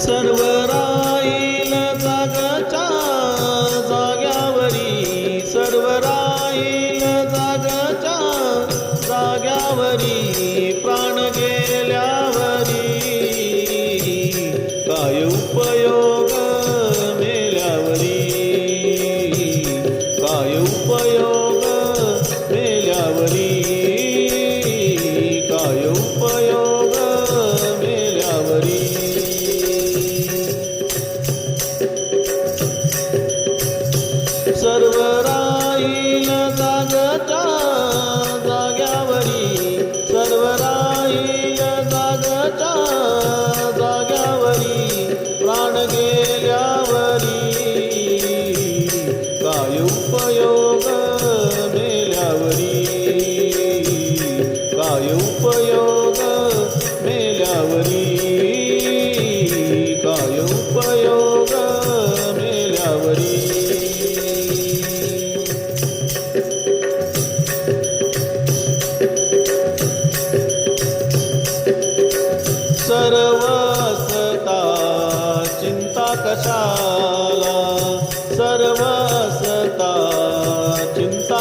सर्व राहील जागच्या जाग्यावरी सर्व राहील जागच्या जाग्यावरी प्राण गेल्यावरी. काय उपयोग?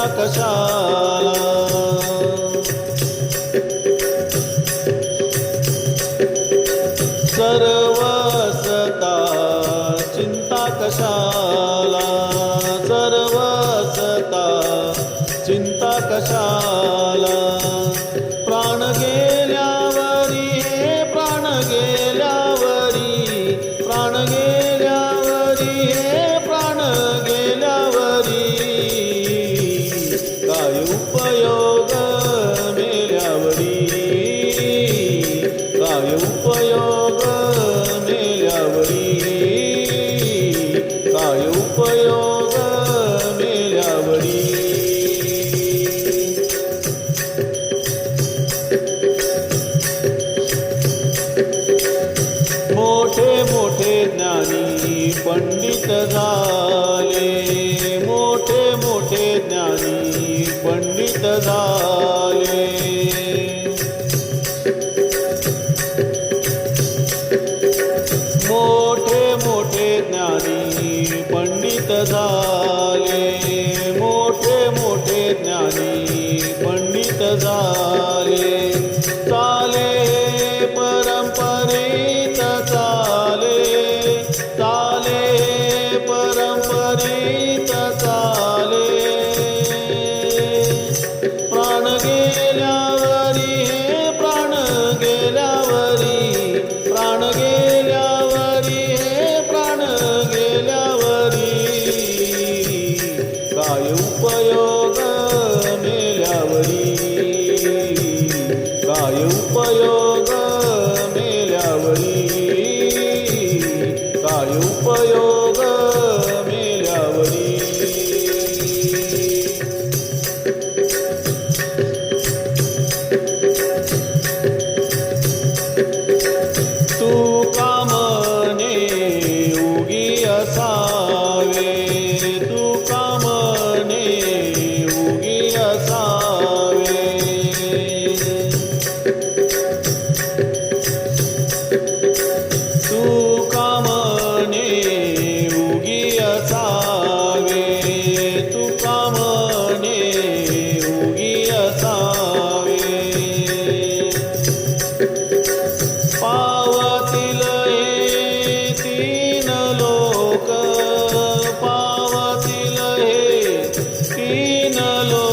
चिंता कशाला सर्वसता चिंता कशाला? सर्वसता चिंता कशाला? ज्ञानी पंडित झाले. मोठे मोठे ज्ञानी पंडित झाले. मोठे मोठे ज्ञानी पंडित झाले. আলো